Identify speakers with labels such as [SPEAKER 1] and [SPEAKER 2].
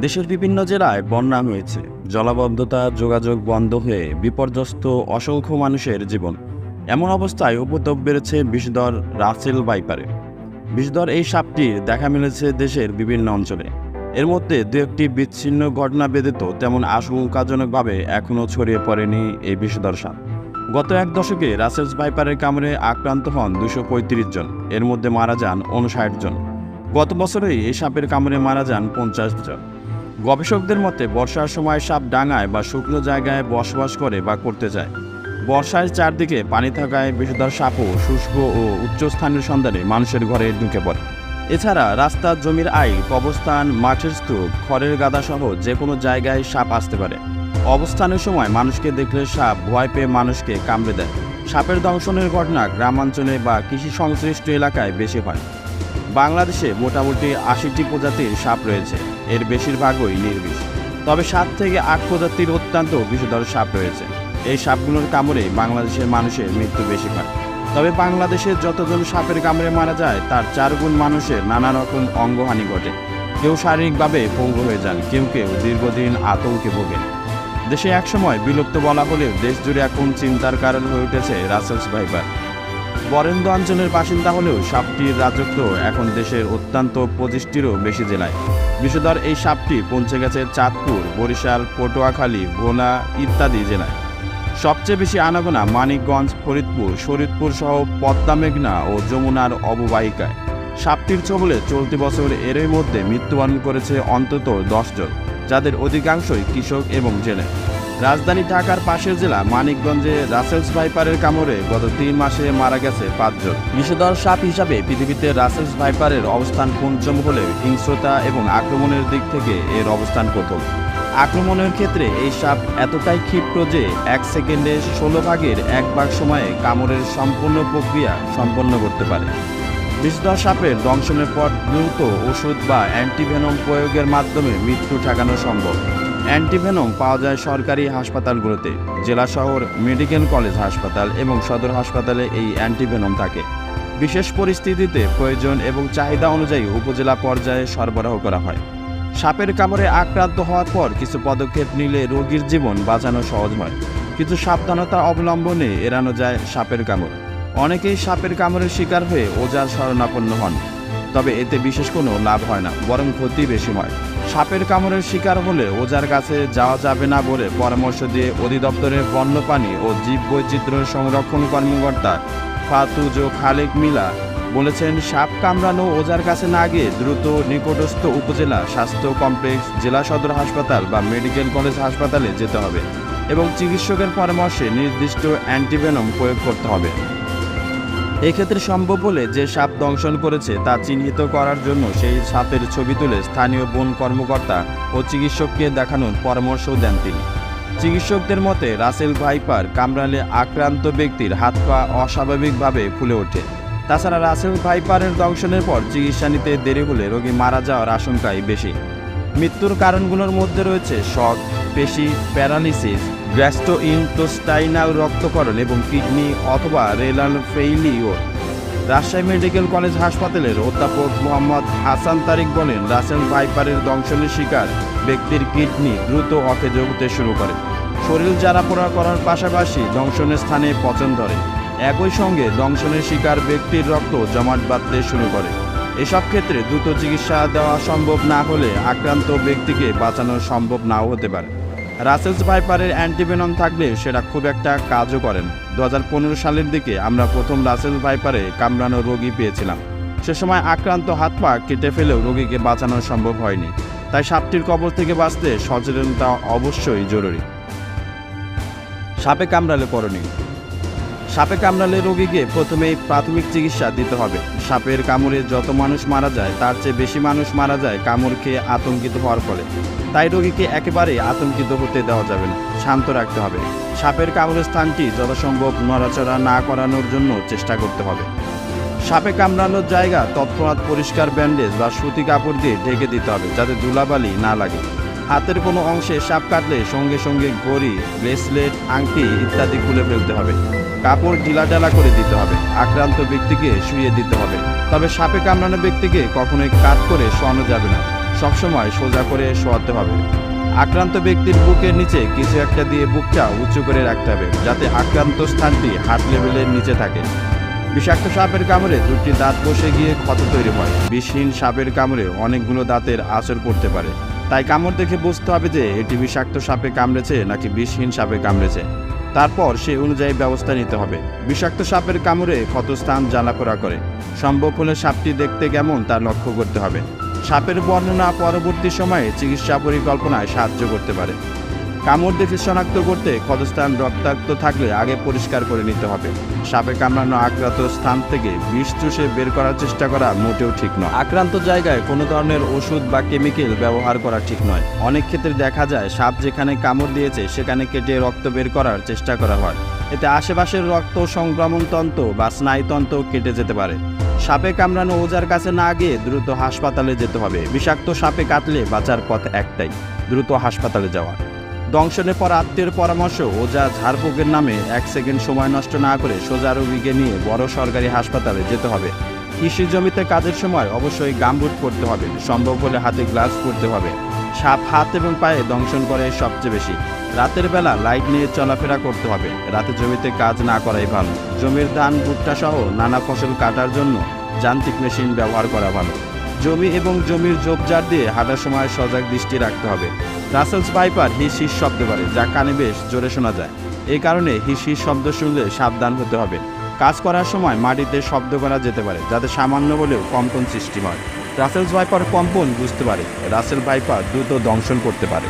[SPEAKER 1] দেশের বিভিন্ন জেলায় বন্যা হয়েছে। জলাবদ্ধতা, যোগাযোগ বন্ধ হয়ে বিপর্যস্ত অসংখ্য মানুষের জীবন। এমন অবস্থায় উপদ্রব বেড়েছে বিষধর রাসেল বাইপারে বিষধর এই সাপটির দেখা মিলেছে দেশের বিভিন্ন অঞ্চলে। এর মধ্যে দু একটি বিচ্ছিন্ন ঘটনা ব্যতীত তেমন আশঙ্কাজনকভাবে এখনও ছড়িয়ে পড়েনি এই বিষধর সাপ। গত এক দশকে রাসেলস ভাইপারের কামড়ে আক্রান্ত হন দুশো জন। এর মধ্যে মারা যান উনষাট জন। গত বছরেই এই সাপের কামড়ে মারা যান পঞ্চাশ জন। গবেষকদের মতে, বর্ষার সময় সাপ ডাঙায় বা শুকনো জায়গায় বসবাস করে বা করতে যায়। বর্ষায় চারদিকে পানি থাকায় বিষধর সাপও শুষ্ক ও উচ্চস্থানের সন্ধানে মানুষের ঘরে ঢুকে পড়ে। এছাড়া রাস্তার জমির আইল কবস্থান মাঠের স্তূপ, খড়ের গাদাসহ যে কোনো জায়গায় সাপ আসতে পারে। অবস্থানের সময় মানুষকে দেখলে সাপ ভয় পেয়ে মানুষকে কামড়ে দেয়। সাপের দংশনের ঘটনা গ্রামাঞ্চলে বা কৃষি সংশ্লিষ্ট এলাকায় বেশি হয়। বাংলাদেশে মোটামুটি আশিটি প্রজাতির সাপ রয়েছে। এর বেশিরভাগই নির্বিষ। তবে সাত থেকে আট প্রজাতির অত্যন্ত বিষধর সাপ রয়েছে। এই সাপগুলোর কামড়ে বাংলাদেশের মানুষের মৃত্যু বেশি হয় তবে বাংলাদেশে যতজন সাপের কামড়ে মারা যায়, তার চার গুণ মানুষের নানা রকম অঙ্গহানি ঘটে। কেউ শারীরিকভাবে পঙ্গু হয়ে যান, কেউ কেউ দীর্ঘদিন আতঙ্কে ভোগেন। দেশে একসময় বিলুপ্ত বলা হলেও দেশ জুড়ে এখন চিন্তার কারণ হয়ে উঠেছে রাসেলস ভাইপার। বরেন্দ্র অঞ্চলের বাসিন্দা হলেও সাপটির রাজত্ব এখন দেশের অত্যন্ত পঁচিশটিরও বেশি জেলায়। বিষধর এই সাপটি পৌঁছে গেছে চাঁদপুর, বরিশাল, পটুয়াখালী, ভোলা ইত্যাদি জেলায়। সবচেয়ে বেশি আনাগোনা মানিকগঞ্জ, ফরিদপুর, শরীদপুর সহ পদ্মা মেঘনা ও যমুনার অববাহিকায়। সাপটির ছবলে চলতি বছর এরই মধ্যে মৃত্যুবরণ করেছে অন্তত দশজন যাদের অধিকাংশই কৃষক এবং জেলে। রাজধানী ঢাকার পাশের জেলা মানিকগঞ্জে রাসেলস ভাইপারের কামড়ে গত তিন মাসে মারা গেছে পাঁচজন। বিষধর সাপ হিসাবে পৃথিবীতে রাসেলস ভাইপারের অবস্থান পঞ্চম হলেও হিংস্রতা এবং আক্রমণের দিক থেকে এর অবস্থান প্রথম। আক্রমণের ক্ষেত্রে এই সাপ এতটাই ক্ষিপ্র যে এক সেকেন্ডে ষোলো ভাগের এক ভাগ সময়ে কামড়ের সম্পূর্ণ প্রক্রিয়া সম্পন্ন করতে পারে। বিষধর সাপের দংশনের পর দ্রুত ওষুধ বা অ্যান্টিভেনম প্রয়োগের মাধ্যমে মৃত্যু ঠেকানো সম্ভব। অ্যান্টিভেনম পাওয়া যায় সরকারি হাসপাতালগুলোতে। জেলা শহর, মেডিকেল কলেজ হাসপাতাল এবং সদর হাসপাতালে এই অ্যান্টিভেনম থাকে। বিশেষ পরিস্থিতিতে প্রয়োজন এবং চাহিদা অনুযায়ী উপজেলা পর্যায়ে সরবরাহ করা হয়। সাপের কামড়ে আক্রান্ত হওয়ার পর কিছু পদক্ষেপ নিলে রোগীর জীবন বাঁচানো সহজ হয়। কিছু সাবধানতা অবলম্বনে এড়ানো যায় সাপের কামড়। অনেকেই সাপের কামড়ের শিকার হয়ে ওজার শরণাপন্ন হন। তবে এতে বিশেষ কোনো লাভ হয় না, বরং ক্ষতি বেশি হয়। সাপের কামড়ের শিকার হলে ওজার কাছে যাওয়া যাবে না বলে পরামর্শ দিয়ে অধিদপ্তরের বন্যপ্রাণী ও জীব বৈচিত্র্য সংরক্ষণ কর্মকর্তা ফাতুজো খালেক মিলা বলেছেন, সাপ কামড়ানো ওজার কাছে না গিয়ে দ্রুত নিকটস্থ উপজেলা স্বাস্থ্য কমপ্লেক্স, জেলা সদর হাসপাতাল বা মেডিকেল কলেজ হাসপাতালে যেতে হবে এবং চিকিৎসকের পরামর্শে নির্দিষ্ট অ্যান্টিভেনম প্রয়োগ করতে হবে। এক্ষেত্রে সম্ভব হলে যে সাপ দংশন করেছে তা চিহ্নিত করার জন্য সেই সাপের ছবি তুলে স্থানীয় বন কর্মকর্তা ও চিকিৎসককে দেখানোর পরামর্শও দেন তিনি। চিকিৎসকদের মতে, রাসেল ভাইপার কামড়ালে আক্রান্ত ব্যক্তির হাত পা অস্বাভাবিকভাবে ফুলে ওঠে। তাছাড়া রাসেল ভাইপারের দংশনের পর চিকিৎসা নিতে দেরি হলে রোগী মারা যাওয়ার আশঙ্কাই বেশি। মৃত্যুর কারণগুলোর মধ্যে রয়েছে শক পেশি প্যারালিসিস গ্যাস্ট্রোইন্টোস্টাইনাল রক্তকরণ এবং কিডনি অথবা রেলাল ফেইলিওর রাজশাহী মেডিকেল কলেজ হাসপাতালের অধ্যাপক মোহাম্মদ হাসান তারিক বলেন, রাসেল ভাইপারের দংশনের শিকার ব্যক্তির কিডনি দ্রুত অকেজ হতে শুরু করে। শরীর জ্বালা পোড়া করার পাশাপাশি দংশনের স্থানে পচন ধরে। একই সঙ্গে দংশনের শিকার ব্যক্তির রক্ত জমাট বাঁধতে শুরু করে। এসব ক্ষেত্রে দ্রুত চিকিৎসা দেওয়া সম্ভব না হলে আক্রান্ত ব্যক্তিকে বাঁচানো সম্ভব নাও হতে পারে। রাসেলস ভাইপারের অ্যান্টিভেনম থাকলে সেটা খুব একটা কাজও করেন। দু সালের দিকে আমরা প্রথম রাসেলস ভাইপারে কামড়ানো রোগী পেয়েছিলাম। সে সময় আক্রান্ত হাত পা কেটে ফেলেও রোগীকে বাঁচানো সম্ভব হয়নি। তাই সাপটির কবর থেকে বাঁচতে সচেতনতা অবশ্যই জরুরি। সাপে কামড়ালে করণীয় সাপে কামড়ালে রোগীকে প্রথমেই প্রাথমিক চিকিৎসা দিতে হবে। সাপের কামড়ে যত মানুষ মারা যায়, তার চেয়ে বেশি মানুষ মারা যায় কামড় খেয়ে আতঙ্কিত হওয়ার ফলে। তাই রোগীকে একেবারে আতঙ্কিত হতে দেওয়া যাবে না, শান্ত রাখতে হবে। সাপের কামড়ের স্থানটি যথাসম্ভব নড়াচড়া না করানোর জন্য চেষ্টা করতে হবে। সাপে কামড়ানোর জায়গা, তৎক্ষণাৎ পরিষ্কার ব্যান্ডেজ বা সুতি কাপড় দিয়ে ঢেকে দিতে হবে, যাতে ধুলাবালি না লাগে। হাতের কোনো অংশে সাপ কাটলে সঙ্গে সঙ্গে ঘড়ি ব্রেসলেট, আংটি ইত্যাদি খুলে ফেলতে হবে। কাপড় ঢিলাঢালা করে দিতে হবে। আক্রান্ত ব্যক্তিকে শুয়ে দিতে হবে। তবে সাপে কামড়ানো ব্যক্তিকে কখনোই কাত করে শোয়ানো যাবে না। সবসময় সোজা করে শোয়াতে হবে। আক্রান্ত ব্যক্তির বুকের নিচে কিছু একটা দিয়ে বুকটা উঁচু করে রাখতে হবে, যাতে আক্রান্ত স্থানটি হাত লেভেলের নিচে থাকে। বিষাক্ত সাপের কামড়ে দুটি দাঁত বসে গিয়ে ক্ষত তৈরি হয়। বিষহীন সাপের কামড়ে অনেকগুলো দাঁতের আঁচড় পড়তে পারে। তাই কামড় দেখে বুঝতে হবে যে এটি বিষাক্ত সাপে কামড়েছে নাকি বিষহীন সাপে কামড়েছে। তারপর সে অনুযায়ী ব্যবস্থা নিতে হবে। বিষাক্ত সাপের কামড়ে ক্ষতস্থান জ্বালাপোড়া করে। সম্ভব হলে সাপটি দেখতে কেমন তা লক্ষ্য করতে হবে। সাপের বর্ণনা পরবর্তী সময়ে চিকিৎসা পরিকল্পনায় সাহায্য করতে পারে। কামড় দেখে শনাক্ত করতে ক্ষতস্থান রক্তাক্ত থাকলে আগে পরিষ্কার করে নিতে হবে। সাপে কামড়ানো আক্রান্ত স্থান থেকে বিষ চুষে বের করার চেষ্টা করা মোটেও ঠিক নয়। আক্রান্ত জায়গায় কোনো ধরনের ওষুধ বা কেমিক্যাল ব্যবহার করা ঠিক নয়। অনেক ক্ষেত্রে দেখা যায় সাপ যেখানে কামড় দিয়েছে, সেখানে কেটে রক্ত বের করার চেষ্টা করা হয়। এতে আশেপাশের রক্ত সংক্রমণ তন্ত্র বা স্নায়ুতন্ত্র কেটে যেতে পারে। সাপে কামড়ানো ওজার কাছে না গিয়ে দ্রুত হাসপাতালে যেতে হবে। বিষাক্ত সাপে কাটলে বাঁচার পথ একটাই, দ্রুত হাসপাতালে যাওয়া। দংশনের পর আত্মীয়ের পরামর্শ ওজা ঝাড়ফুঁকের নামে এক সেকেন্ড সময় নষ্ট না করে সোজা রোগীকে নিয়ে বড় সরকারি হাসপাতালে যেতে হবে। কৃষি জমিতে কাজের সময় অবশ্যই গামবুট পরতে হবে। সম্ভব হলে হাতে গ্লাভস পরতে হবে। সাপ হাত এবং পায়ে দংশন করে সবচেয়ে বেশি। রাতের বেলা লাইট নিয়ে চলাফেরা করতে হবে। রাতে জমিতে কাজ না করাই ভালো। জমির ধান, ভুট্টা সহ নানা ফসল কাটার জন্য যান্ত্রিক মেশিন ব্যবহার করা ভালো। জমি এবং জমির ঝোপঝাড় দিয়ে হাঁটার সময় সজাগ দৃষ্টি রাখতে হবে। রাসেলস পাইপার হিস হিস শব্দ করে, যা কানে বেশ জোরে শোনা যায়। এই কারণে হিস হিস শব্দ শুনলে সাবধান হতে হবে। কাজ করার সময় মাটিতে শব্দ করা যেতে পারে, যাতে সামান্য বলেও কম্পন সৃষ্টি হয়। রাসেলস ভাইপার কম্পন বুঝতে পারে। রাসেল ভাইপার দ্রুত দংশন করতে পারে।